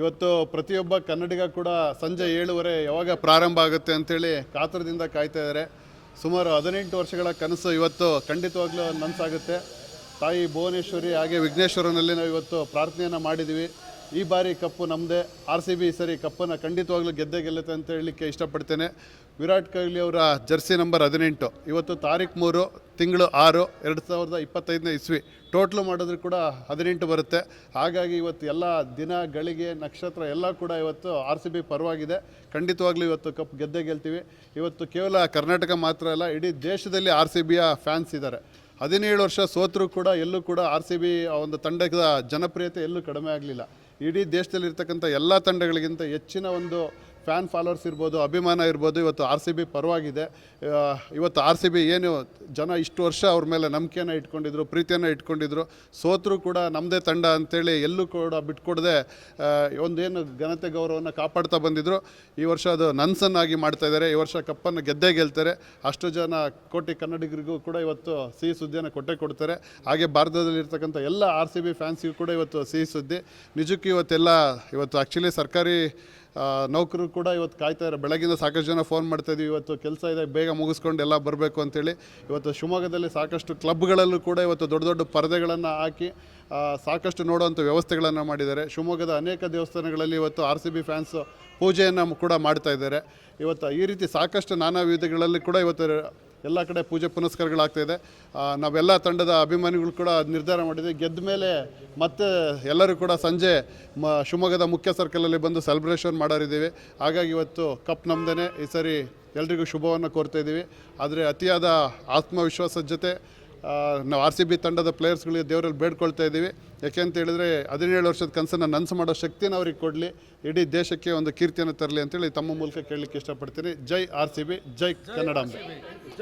ಇವತ್ತು ಪ್ರತಿಯೊಬ್ಬ ಕನ್ನಡಿಗ ಕೂಡ ಸಂಜೆ ಏಳುವರೆ ಯಾವಾಗ ಪ್ರಾರಂಭ ಆಗುತ್ತೆ ಅಂತೇಳಿ ಕಾತರದಿಂದ ಕಾಯ್ತಾ ಇದ್ದಾರೆ. ಸುಮಾರು ಹದಿನೆಂಟು ವರ್ಷಗಳ ಕನಸು ಇವತ್ತು ಖಂಡಿತವಾಗ್ಲೂ ನನಸಾಗುತ್ತೆ. ತಾಯಿ ಭುವನೇಶ್ವರಿ ಹಾಗೆ ವಿಘ್ನೇಶ್ವರನಲ್ಲಿ ನಾವು ಇವತ್ತು ಪ್ರಾರ್ಥನೆಯನ್ನು ಮಾಡಿದ್ದೀವಿ. ಈ ಬಾರಿ ಕಪ್ಪು ನಮ್ಮದೇ ಆರ್ ಸಿ ಬಿ ಸರಿ ಕಪ್ಪನ್ನು ಖಂಡಿತವಾಗ್ಲೂ ಗೆದ್ದೆ ಗೆಲ್ಲುತ್ತೆ ಅಂತ ಹೇಳಲಿಕ್ಕೆ ಇಷ್ಟಪಡ್ತೇನೆ. ವಿರಾಟ್ ಕೊಹ್ಲಿ ಅವರ ಜರ್ಸಿ ನಂಬರ್ ಹದಿನೆಂಟು. ಇವತ್ತು ತಾರೀಕು ಮೂರು ತಿಂಗಳು ಆರು, ಎರಡು ಸಾವಿರದ ಇಪ್ಪತ್ತೈದನೇ ಇಸ್ವಿ. ಟೋಟ್ಲು ಮಾಡಿದ್ರು ಕೂಡ ಹದಿನೆಂಟು ಬರುತ್ತೆ. ಹಾಗಾಗಿ ಇವತ್ತು ಎಲ್ಲ ದಿನ, ಗಳಿಗೆ, ನಕ್ಷತ್ರ ಎಲ್ಲ ಕೂಡ ಇವತ್ತು ಆರ್ ಸಿ ಬಿ ಪರವಾಗಿದೆ. ಖಂಡಿತವಾಗ್ಲೂ ಇವತ್ತು ಕಪ್ ಗೆದ್ದೆ ಗೆಲ್ತೀವಿ. ಇವತ್ತು ಕೇವಲ ಕರ್ನಾಟಕ ಮಾತ್ರ ಅಲ್ಲ, ಇಡೀ ದೇಶದಲ್ಲಿ ಆರ್ ಸಿ ಬಿಯ ಫ್ಯಾನ್ಸ್ ಇದ್ದಾರೆ. ಹದಿನೇಳು ವರ್ಷ ಸೋತರೂ ಕೂಡ ಎಲ್ಲೂ ಕೂಡ ಆರ್ ಸಿ ಬಿ ಒಂದು ತಂಡದ ಜನಪ್ರಿಯತೆ ಎಲ್ಲೂ ಕಡಿಮೆ ಆಗಲಿಲ್ಲ. ಇಡೀ ದೇಶದಲ್ಲಿರ್ತಕ್ಕಂಥ ಎಲ್ಲ ತಂಡಗಳಿಗಿಂತ ಹೆಚ್ಚಿನ ಒಂದು ಫ್ಯಾನ್ ಫಾಲೋವರ್ಸ್ ಇರ್ಬೋದು, ಅಭಿಮಾನ ಇರ್ಬೋದು, ಇವತ್ತು ಆರ್ ಸಿ ಬಿ ಪರವಾಗಿದೆ. ಇವತ್ತು ಆರ್ ಸಿ ಬಿ ಏನು ಜನ ಇಷ್ಟು ವರ್ಷ ಅವ್ರ ಮೇಲೆ ನಂಬಿಕೆನ ಇಟ್ಕೊಂಡಿದ್ರು, ಪ್ರೀತಿಯನ್ನು ಇಟ್ಕೊಂಡಿದ್ರು, ಸೋತರೂ ಕೂಡ ನಮ್ಮದೇ ತಂಡ ಅಂತೇಳಿ ಎಲ್ಲೂ ಕೂಡ ಬಿಟ್ಕೊಡದೆ ಒಂದೇನು ಘನತೆ ಗೌರವವನ್ನು ಕಾಪಾಡ್ತಾ ಬಂದಿದ್ರು. ಈ ವರ್ಷ ಅದು ನನ್ಸನ್ನಾಗಿ ಮಾಡ್ತಾ ಇದ್ದಾರೆ. ಈ ವರ್ಷ ಕಪ್ಪನ್ನು ಗೆದ್ದೇ ಗೆಲ್ತಾರೆ. ಅಷ್ಟು ಜನ ಕೋಟಿ ಕನ್ನಡಿಗರಿಗೂ ಕೂಡ ಇವತ್ತು ಸಿಹಿ ಸುದ್ದಿಯನ್ನು ಕೊಟ್ಟೆ ಕೊಡ್ತಾರೆ. ಹಾಗೆ ಭಾರತದಲ್ಲಿರ್ತಕ್ಕಂಥ ಎಲ್ಲ ಆರ್ ಸಿ ಬಿ ಫ್ಯಾನ್ಸಿಗೂ ಕೂಡ ಇವತ್ತು ಸಿಹಿ ಸುದ್ದಿ. ನಿಜಕ್ಕೂ ಇವತ್ತೆಲ್ಲ, ಇವತ್ತು ಆ್ಯಕ್ಚುಲಿ ಸರ್ಕಾರಿ ನೌಕರರು ಕೂಡ ಇವತ್ತು ಕಾಯ್ತಾ ಇದ್ದಾರೆ. ಬೆಳಗಿಂದ ಸಾಕಷ್ಟು ಜನ ಫೋನ್ ಮಾಡ್ತಾಯಿದ್ವಿ ಇವತ್ತು ಕೆಲಸ ಇದೆ. ಬೇಗ ಮುಗಿಸ್ಕೊಂಡು ಎಲ್ಲ ಬರಬೇಕು ಅಂತೇಳಿ ಇವತ್ತು ಶಿವಮೊಗ್ಗದಲ್ಲಿ ಸಾಕಷ್ಟು ಕ್ಲಬ್ಗಳಲ್ಲೂ ಕೂಡ ಇವತ್ತು ದೊಡ್ಡ ದೊಡ್ಡ ಪರದೆಗಳನ್ನು ಹಾಕಿ ಸಾಕಷ್ಟು ನೋಡುವಂಥ ವ್ಯವಸ್ಥೆಗಳನ್ನು ಮಾಡಿದ್ದಾರೆ. ಶಿವಮೊಗ್ಗದ ಅನೇಕ ದೇವಸ್ಥಾನಗಳಲ್ಲಿ ಇವತ್ತು ಆರ್ ಸಿ ಬಿ ಫ್ಯಾನ್ಸ್ ಪೂಜೆಯನ್ನು ಕೂಡ ಮಾಡ್ತಾ ಇದ್ದಾರೆ. ಇವತ್ತು ಈ ರೀತಿ ಸಾಕಷ್ಟು ನಾನಾ ವಿಧಗಳಲ್ಲಿ ಕೂಡ ಇವತ್ತು ಎಲ್ಲ ಕಡೆ ಪೂಜೆ ಪುನಸ್ಕಾರಗಳಾಗ್ತಾ ಇದೆ ಆ, ನಾವೆಲ್ಲ ತಂಡದ ಅಭಿಮಾನಿಗಳು ಕೂಡ ನಿರ್ಧಾರ ಮಾಡಿದ್ವಿ. ಗೆದ್ದ ಮೇಲೆ ಮತ್ತೆ ಎಲ್ಲರೂ ಕೂಡ ಸಂಜೆ ಮ ಶಿವಮೊಗ್ಗದ ಮುಖ್ಯ ಸರ್ಕಲಲ್ಲಿ ಬಂದು ಸೆಲೆಬ್ರೇಷನ್ ಮಾಡೋರಿದ್ದೀವಿ. ಹಾಗಾಗಿ ಇವತ್ತು ಕಪ್ ನಮ್ದೇ ಈ ಸರಿ ಎಲ್ರಿಗೂ ಶುಭವನ್ನು ಕೋರ್ತಾ ಇದ್ದೀವಿ. ಆದರೆ ಅತಿಯಾದ ಆತ್ಮವಿಶ್ವಾಸದ ಜೊತೆ ನಾವು ಆರ್ ಸಿ ಬಿ ತಂಡದ ಪ್ಲೇಯರ್ಸ್ಗಳಿಗೆ ದೇವರಲ್ಲಿ ಬೇಡ್ಕೊಳ್ತಾ ಇದ್ದೀವಿ. ಯಾಕೆ ಅಂತ ಹೇಳಿದ್ರೆ ಹದಿನೇಳು ವರ್ಷದ ಕನಸನ್ನು ನನಸು ಮಾಡೋ ಶಕ್ತಿನ ಅವ್ರಿಗೆ ಕೊಡಲಿ. ಇಡೀ ದೇಶಕ್ಕೆ ಒಂದು ಕೀರ್ತಿಯನ್ನು ತರಲಿ ಅಂತೇಳಿ ತಮ್ಮ ಮೂಲಕ ಕೇಳಲಿಕ್ಕೆ ಇಷ್ಟಪಡ್ತೀನಿ. ಜೈ ಆರ್ ಸಿ ಬಿ ಜೈ ಕನ್ನಡಾಂಬೆ